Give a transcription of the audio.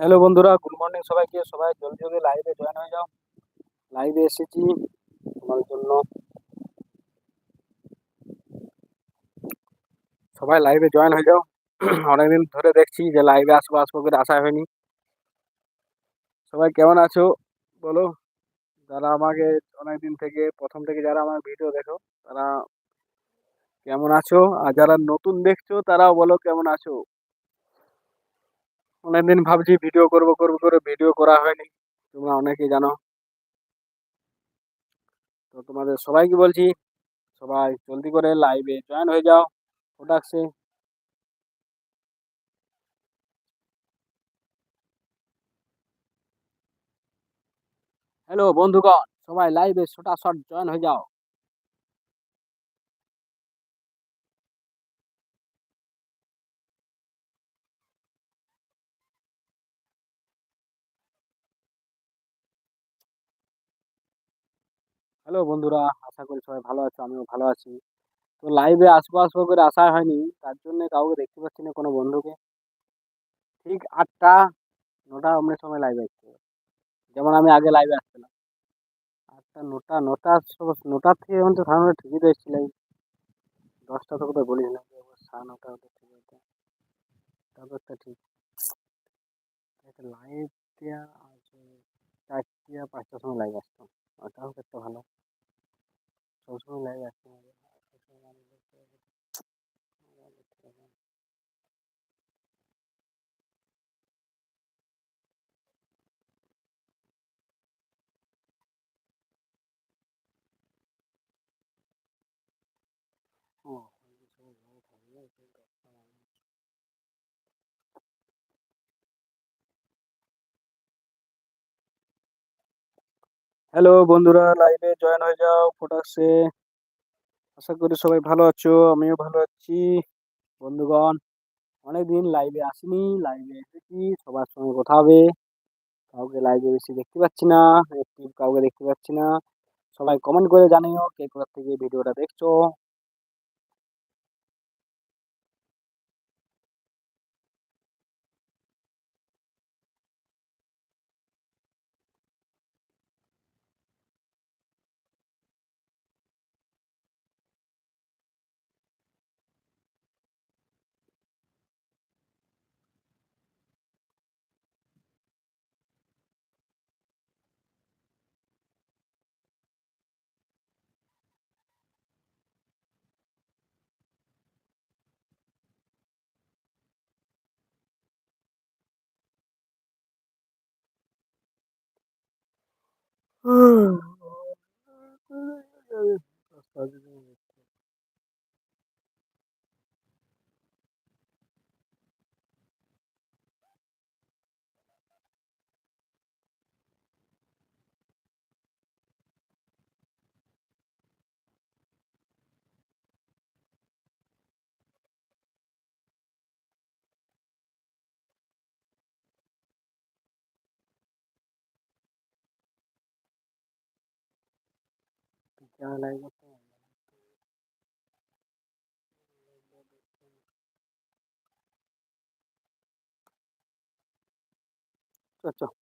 Hello বন্ধুরা good morning সবাইকে। সবাই জলদি জলদি লাইভে জয়েন হয়ে যাও। লাইভে এসেছি তোমার জন্য। সবাই লাইভে জয়েন হয়ে যাও। অনেকদিন ধরে দেখছি যে লাইভে আসব আসব করে আসা হয়নি। সবাই কেমন আছো? বলো। যারা আমাকে অনেকদিন থেকে, প্রথম থেকে যারা আমার ভিডিও দেখো, তারা কেমন আছো? আর যারা নতুন দেখছ, তারাও বলো কেমন আছো? অনেকদিন ভাবছি ভিডিও করব করব, করে ভিডিও করা হয়নি। তোমরা অনেকেই জানো। তো তোমাদের সবাইকে বলছি, সবাই জলদি করে লাইভে জয়েন হয়ে যাও প্রোডাক্টসে হ্যালো বন্ধুগণ, সবাই লাইভে শট জয়েন হয়ে যাও। হ্যালো বন্ধুরা, আশা করি সবাই ভালো আছো, আমিও ভালো আছি। তো লাইভে আসব আসব করে আসা হয়নি, তার জন্য কাউকে দেখতে পাচ্ছি না কোনো বন্ধুকে। ঠিক আটটা, নটা অমনের সময় লাইভে আসতে হবে যেমন আমি আগে লাইভে আসছিলাম। আটটা, নটা নটা নটার থেকে এখন তো সাধারণত ঠিকই তো দশটা তো বলিস না সাড়ে নটা হতে ঠিক হতো তারপরটা ঠিক। লাইভ দেওয়া চারটে, পাঁচটার সময় লাইভ আসতো ওটাও একটা ভালো সবসময় লাইভ আসতে হবে হ্যালো বন্ধুরা লাইভে জয়েন হয়ে যাও ফোটাক্সে আশা করি সবাই ভালো আছো, আমিও ভালো আছি। বন্ধুগণ, অনেকদিন লাইভে আসিনি লাইভে এসেছি, সবার সঙ্গে কথা হবে। কাউকে লাইভে বেশি দেখতে পাচ্ছি না একটি কাউকে দেখতে পাচ্ছি না। সবাই কমেন্ট করে জানিও, কে কোথা থেকে ভিডিওটা দেখছ। কেমন লাইভ chao, chao.